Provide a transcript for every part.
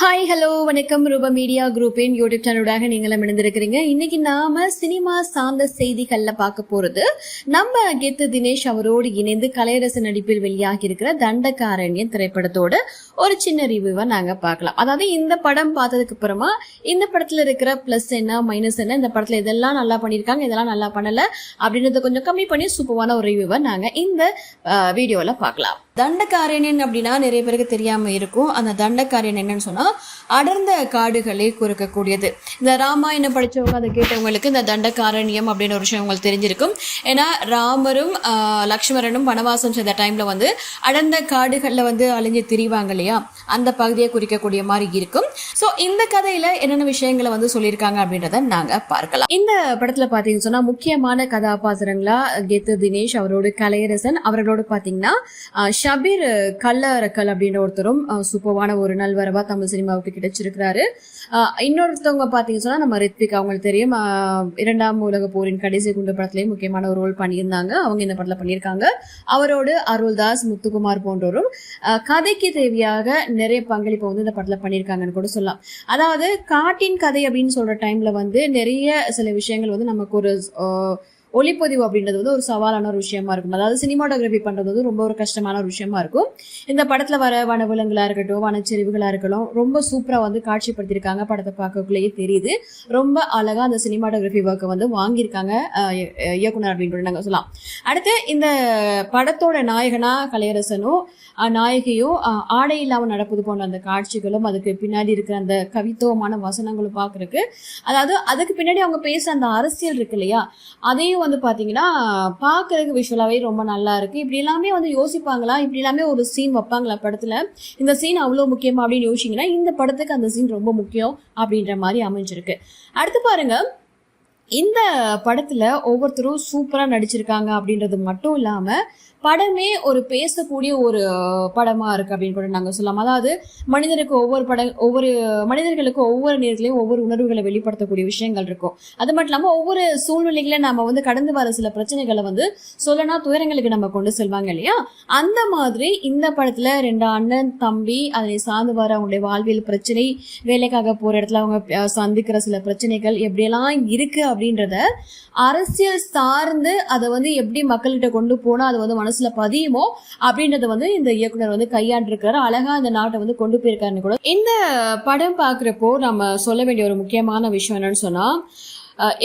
Hi hello வணக்கம். ரூபா media குரூப்பின் YouTube சேனலோடாக நீங்களும் இணைந்திருக்கிறீங்க. இன்னைக்கு நாம சினிமா சார்ந்த செய்திகள்ல பார்க்க போறது நம்ம கெத்து தினேஷ் அவரோடு இணைந்து கலையரசு நடிப்பில் வெளியாகி இருக்கிற தண்டகாரண்யன் திரைப்படத்தோட ஒரு சின்ன ரிவ்யூவை நாங்க பார்க்கலாம். அதாவது இந்த படம் பார்த்ததுக்கு அப்புறமா இந்த படத்துல இருக்கிற பிளஸ் என்ன மைனஸ் என்ன இந்த படத்துல இதெல்லாம் நல்லா பண்ணியிருக்காங்க இதெல்லாம் நல்லா பண்ணல அப்படின்றத கொஞ்சம் கம்மி பண்ணி சூப்பரான ஒரு ரிவ்யூவை நாங்க இந்த வீடியோல பார்க்கலாம். தண்டக்காரணியன் அப்படின்னா நிறைய பேருக்கு தெரியாம இருக்கும். அந்த தண்டக்காரன் என்னன்னு சொன்னா அடர்ந்த காடுகளை குறுக்கக்கூடியது. இந்த ராமாயணம் படிச்சவங்க அதை கேட்டவங்களுக்கு இந்த தண்டக்காரண்யம் அப்படின்னு ஒரு விஷயம் உங்களுக்கு தெரிஞ்சிருக்கும். ஏன்னா ராமரும் லக்ஷ்மணனும் வனவாசம் செய்த டைம்ல வந்து அடர்ந்த காடுகள்ல வந்து அழிஞ்சு திரிவாங்க இல்லையா? அந்த பகுதியை குறிக்கக்கூடிய மாதிரி இருக்கும். ஸோ இந்த கதையில என்னென்ன விஷயங்களை வந்து சொல்லியிருக்காங்க அப்படின்றத நாங்க பார்க்கலாம். இந்த படத்துல பாத்தீங்கன்னு சொன்னா முக்கியமான கதாபாத்திரங்களா கெத்து தினேஷ் அவரோட கலையரசன். அவர்களோடு பாத்தீங்கன்னா ஷபீர் கல்லறக்கல் அப்படின்ற ஒருத்தரும் சூப்பர்வான ஒரு நல்வரவா தமிழ் சினிமாவுக்கு கிடைச்சிருக்கிறாரு. இன்னொருத்தவங்க பார்த்தீங்க சொன்னா நம்ம ரித்விக் அவங்களுக்கு தெரியும். இரண்டாம் உலக போரின் கடைசி குண்டு படத்துலயும் முக்கியமான ஒரு ரோல் பண்ணியிருந்தாங்க. அவங்க இந்த படத்துல பண்ணியிருக்காங்க. அவரோடு அருள்தாஸ் முத்துக்குமார் போன்றோரும் கதைக்கு தேவையாக நிறைய பங்களிப்பை வந்து இந்த படத்துல பண்ணியிருக்காங்கன்னு கூட சொல்லலாம். அதாவது காட்டின் கதை அப்படின்னு சொல்ற டைம்ல வந்து நிறைய சில விஷயங்கள் வந்து நமக்கு ஒரு ஒளிப்பதிவு அப்படின்றது வந்து ஒரு சவாலான ஒரு விஷயமா இருக்கும். அதாவது சினிமாட்டோகிராஃபி பண்ணுறது வந்து ரொம்ப ஒரு கஷ்டமான ஒரு விஷயமா இருக்கும். இந்த படத்தில் வர வனவிலங்குகளா இருக்கட்டும் வனச்சரிவுகளாக இருக்கட்டும் ரொம்ப சூப்பராக வந்து காட்சிப்படுத்தியிருக்காங்க. படத்தை பார்க்கக்குள்ளேயே தெரியுது. ரொம்ப அழகாக அந்த சினிமாட்டோகிராஃபி ஒர்க்கை வந்து வாங்கியிருக்காங்க இயக்குனர் அப்படின்னு நாங்கள் சொல்லலாம். அடுத்து இந்த படத்தோட நாயகனா கலையரசனும் நாயகியும் ஆடை இல்லாமல் நடப்பது போன்ற அந்த காட்சிகளும் அதுக்கு பின்னாடி இருக்கிற அந்த கவித்துவமான வசனங்களும் பார்க்கறதுக்கு அதாவது அதுக்கு பின்னாடி அவங்க பேசுகிற அந்த அரசியல் இருக்கு இல்லையா? அதையும் வந்து பார்த்தீங்கன்னா பார்க்கறதுக்கு விஷுவலாகவே ரொம்ப நல்லா இருக்கு. இப்படி எல்லாமே வந்து யோசிப்பாங்களா? இப்படி எல்லாமே ஒரு சீன் வைப்பாங்களா படத்தில்? இந்த சீன் அவ்வளோ முக்கியமா அப்படின்னு யோசிச்சிங்கன்னா இந்த படத்துக்கு அந்த சீன் ரொம்ப முக்கியம் அப்படின்ற மாதிரி அமைஞ்சிருக்கு. அடுத்து பாருங்க இந்த படத்தில் ஒவ்வொருத்தரும் சூப்பராக நடிச்சிருக்காங்க அப்படின்றது மட்டும் இல்லாமல் படமே ஒரு பேசக்கூடிய ஒரு படமா இருக்கு அப்படின்னு கூட நாங்க சொல்லலாம். அதாவது மனிதனுக்கு ஒவ்வொரு பட ஒவ்வொரு மனிதர்களுக்கு ஒவ்வொரு நேரத்திலையும் ஒவ்வொரு உணர்வுகளை வெளிப்படுத்தக்கூடிய விஷயங்கள் இருக்கும். அது மட்டும் இல்லாம ஒவ்வொரு சூழ்நிலைகளை நம்ம வந்து கடந்து வர சில பிரச்சனைகளை வந்து சொல்லனா துயரங்களுக்கு நம்ம கொண்டு செல்வாங்க இல்லையா? அந்த மாதிரி இந்த படத்துல ரெண்டு அண்ணன் தம்பி அதை சார்ந்து வர அவங்களுடைய வாழ்வியல் பிரச்சனை வேலைக்காக போற இடத்துல அவங்க சந்திக்கிற சில பிரச்சனைகள் எப்படியெல்லாம் இருக்கு அப்படின்றத அரசியல் சார்ந்து அதை வந்து எப்படி மக்கள்கிட்ட கொண்டு போனா அது வந்து மனசுல பதியுமோ அப்படின்றத வந்து இந்த இயக்குனர் வந்து கையாண்டிருக்கிறாரு. அழகா இந்த நாட்டை வந்து கொண்டு போயிருக்காருன்னு கூட. இந்த படம் பாக்குறப்போ நம்ம சொல்ல வேண்டிய ஒரு முக்கியமான விஷயம் என்னன்னு சொன்னா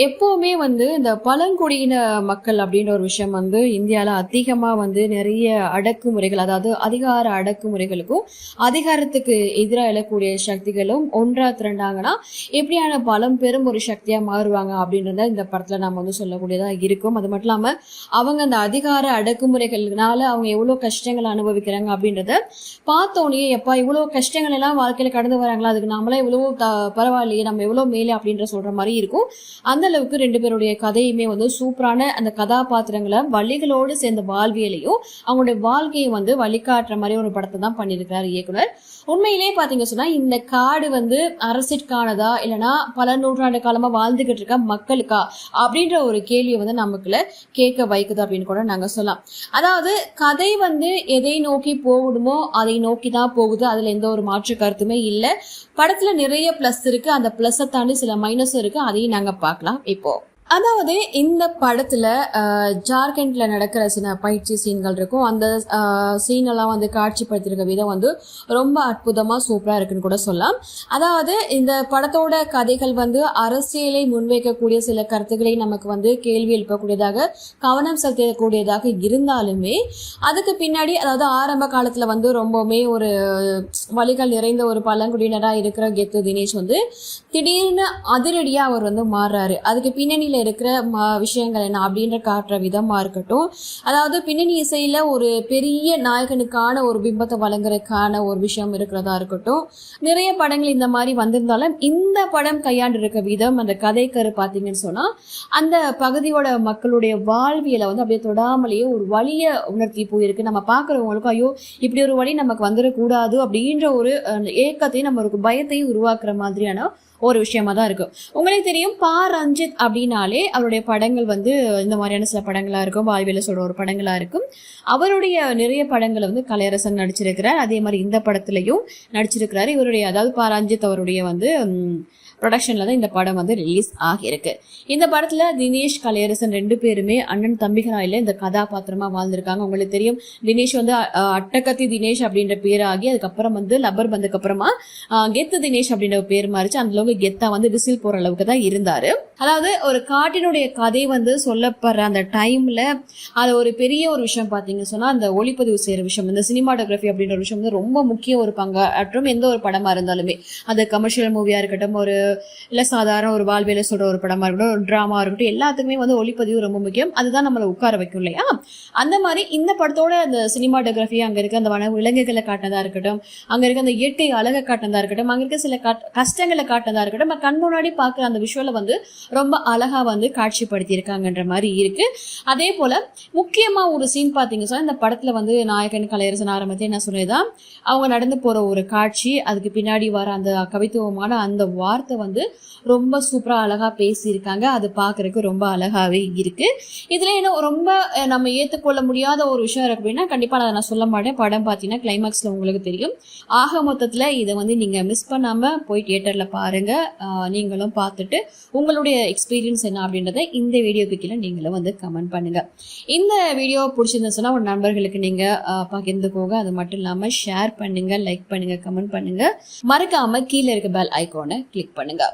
எப்போவுமே வந்து இந்த பழங்குடியின மக்கள் அப்படின்ற ஒரு விஷயம் வந்து இந்தியாவில் அதிகமாக வந்து நிறைய அடக்குமுறைகள் அதாவது அதிகார அடக்குமுறைகளுக்கும் அதிகாரத்துக்கு எதிராக எழக்கூடிய சக்திகளும் ஒன்றா திரண்டாங்கன்னா எப்படியான பலம் பெரும் ஒரு சக்தியாக மாறுவாங்க அப்படின்றத இந்த படத்தில் நம்ம வந்து சொல்லக்கூடியதாக இருக்கும். அது மட்டும் இல்லாமல் அவங்க அந்த அதிகார அடக்குமுறைகள்னால அவங்க எவ்வளோ கஷ்டங்கள் அனுபவிக்கிறாங்க அப்படின்றத பார்த்தோன்னே எப்பா இவ்வளோ கஷ்டங்கள் எல்லாம் வாழ்க்கையில் கடந்து வராங்களா? அதுக்கு நாமளே இவ்வளோ பரவாயில்லையே நம்ம எவ்வளோ மேலே அப்படின்ற சொல்கிற மாதிரி இருக்கும். அந்த அளவுக்கு ரெண்டு பேருடைய கதையுமே வந்து சூப்பரான அந்த கதாபாத்திரங்களை வழிகளோடு சேர்ந்த வாழ்வியலையும் அவங்களுடைய வாழ்க்கையை வந்து வழிகாட்டுற மாதிரி ஒரு படத்தை தான் பண்ணியிருக்கிறார் இயக்குனர். உண்மையிலேயே பாத்தீங்க சொன்னா இந்த காடு வந்து அரசிற்கானதா இல்லைன்னா பல நூற்றாண்டு காலமா வாழ்ந்துகிட்டு இருக்க மக்களுக்கா அப்படின்ற ஒரு கேள்வியை வந்து நமக்குள்ள கேட்க வைக்குது அப்படின்னு கூட நாங்க சொல்லலாம். அதாவது கதை வந்து எதை நோக்கி போகணுமோ அதை நோக்கி தான் போகுது. அதுல எந்த ஒரு மாற்று கருத்துமே இல்லை. படத்துல நிறைய பிளஸ் இருக்கு. அந்த ப்ளஸ்ஸை தாண்டி சில மைனஸும் இருக்கு. அதையும் நாங்க பார்க்கலாம் இப்போ அதாவது இந்த படத்துல ஜார்க்கண்டில் ஜார்க்கண்ட்ல நடக்கிற சில பயிற்சி சீன்கள் இருக்கும். அந்த சீன் எல்லாம் வந்து காட்சிப்படுத்திருக்க விதம் வந்து ரொம்ப அற்புதமா சூப்பரா இருக்குன்னு கூட சொல்லலாம். அதாவது இந்த படத்தோட கதைகள் வந்து அரசியலை முன்வைக்கக்கூடிய சில கருத்துக்களை நமக்கு வந்து கேள்வி எழுப்பக்கூடியதாக கவனம் செலுத்தக்கூடியதாக இருந்தாலுமே அதுக்கு பின்னாடி அதாவது ஆரம்ப காலத்துல வந்து ரொம்பவுமே ஒரு வழிகள் நிறைந்த ஒரு பழங்குடியினராக இருக்கிற கெத்து தினேஷ் வந்து திடீர்னு அதிரடியா அவர் வந்து மாறுறாரு. அதுக்கு பின்னணியில இருக்கிற ம- விஷயங்கள் என்ன அப்படின்ற காட்டுற விதமாக இருக்கட்டும். அதாவது பின்னணி இசையில் ஒரு பெரிய நாயகனுக்கான ஒரு பிம்பத்தை வழங்குறதுக்கான ஒரு விஷயம் இருக்கிறதா இருக்கட்டும். நிறைய படங்கள் இந்த மாதிரி வந்திருந்தாலும் இந்த படம் கையாண்டு இருக்க விதம் அந்த கதைக்கரு பார்த்தீங்கன்னு சொன்னால் அந்த பகுதியோட மக்களுடைய வாழ்வியலை வந்து அப்படியே தொடாமலேயே ஒரு வழியை உணர்த்தி போயிருக்கு. நம்ம பார்க்குறவங்களுக்கும் ஐயோ இப்படி ஒரு வழி நமக்கு வந்துடக்கூடாது அப்படின்ற ஒரு ஏக்கத்தையும் நம்ம ஒரு பயத்தையும் உருவாக்குற மாதிரியான ஒரு விஷயமா தான் இருக்கு. உங்களுக்கு தெரியும் பா ரஞ்சித் அப்படின்னாலே எடுத்துக்கிட்டாலே அவருடைய படங்கள் வந்து இந்த மாதிரியான சில படங்களாக இருக்கும் வாழ்வியல சொல்கிற ஒரு படங்களாக இருக்கும். அவருடைய நிறைய படங்களை வந்து கலையரசன் நடிச்சிருக்கிறார். அதே மாதிரி இந்த படத்துலயும் நடிச்சிருக்கிறாரு. இவருடைய அதாவது பாராஞ்சித் அவருடைய வந்து ப்ரொடக்ஷனில் தான் இந்த படம் வந்து ரிலீஸ் ஆகியிருக்கு. இந்த படத்தில் தினேஷ் கலையரசன் ரெண்டு பேருமே அண்ணன் தம்பிகளாயில் இந்த கதாபாத்திரமாக வாழ்ந்திருக்காங்க. உங்களுக்கு தெரியும் தினேஷ் வந்து அட்டகத்தி தினேஷ் அப்படின்ற பேராகி அதுக்கப்புறம் வந்து லப்பர் பந்துக்கு அப்புறமா கெத்து தினேஷ் அப்படின்ற ஒரு பேர் மாறிச்சு. அந்த அளவுக்கு கெத்தா வந்து விசில் போகிற அளவுக்கு தான் இருந்தார். அதாவது ஒரு பாட்டினுடைய கதை வந்து சொல்லப்படுற அந்த டைம்ல அது ஒரு பெரிய ஒரு விஷயம் பார்த்தீங்க சொன்னா அந்த ஒளிப்பதிவு செய்யற விஷயம் இந்த சினிமாட்டோகிராஃபி அப்படின்ற ஒரு விஷயம் வந்து ரொம்ப முக்கிய ஒரு பங்கு மற்றும் எந்த ஒரு படமா இருந்தாலுமே. அது கமர்ஷியல் மூவியா இருக்கட்டும் ஒரு இல்ல சாதாரண ஒரு வாழ்வியல சொல்ற ஒரு படமா இருக்கட்டும் ஒரு டிராமா இருக்கட்டும் எல்லாத்துக்குமே வந்து ஒளிப்பதிவு ரொம்ப முக்கியம். அதுதான் நம்மளை உட்கார வைக்கும் இல்லையா? அந்த மாதிரி இந்த படத்தோட அந்த சினிமாட்டோகிராஃபி அங்க இருக்க அந்த வன விலங்குகளை காட்டினதா இருக்கட்டும் அங்க இருக்க அந்த இயற்கை அழகை காட்டினதா இருக்கட்டும் அங்க இருக்க சில கஷ்டங்களை காட்டினதா இருக்கட்டும் நம்ம கண் முன்னாடி பார்க்குற அந்த விஷுவலை வந்து ரொம்ப அழகாக வந்து காட்சிப்படுத்தியிருக்காங்கன்ற மாதிரி இருக்கு. அதே போல முக்கியமா ஒரு சீன் பார்த்தீங்க சொன்னால் இந்த படத்தில் வந்து நாயகன் கலையரசன் ஆரம்பத்தை என்ன சொன்னதுதான் அவங்க நடந்து போற ஒரு காட்சி அதுக்கு பின்னாடி வர அந்த கவித்துவமான அந்த வார்த்தை வந்து ரொம்ப சூப்பராக அழகாக பேசியிருக்காங்க. அது பார்க்கறதுக்கு ரொம்ப அழகாகவே இருக்கு. இதுல என்ன ரொம்ப நம்ம ஏற்றுக்கொள்ள முடியாத ஒரு விஷயம் இருக்கு அப்படின்னா கண்டிப்பாக நான் அதை நான் சொல்ல மாட்டேன். படம் பார்த்தீங்கன்னா கிளைமேக்ஸில் உங்களுக்கு தெரியும். ஆக மொத்தத்தில் இதை வந்து நீங்கள் மிஸ் பண்ணாமல் போய் தியேட்டர்ல பாருங்க. நீங்களும் பார்த்துட்டு உங்களுடைய எக்ஸ்பீரியன்ஸ் என்ன அப்படின்றத இந்த வீடியோக்கு கீழே நீங்களும் வந்து கமெண்ட் பண்ணுங்க. இந்த வீடியோ பிடிச்சிருந்துச்சுன்னா உங்கள் நண்பர்களுக்கு நீங்கள் பகிர்ந்துக்கோங்க. அது மட்டும் இல்லாமல் ஷேர் பண்ணுங்க லைக் பண்ணுங்க கமெண்ட் பண்ணுங்க. மறக்காம கீழே இருக்க பெல் ஐக்கோனை கிளிக் பண்ணுங்க.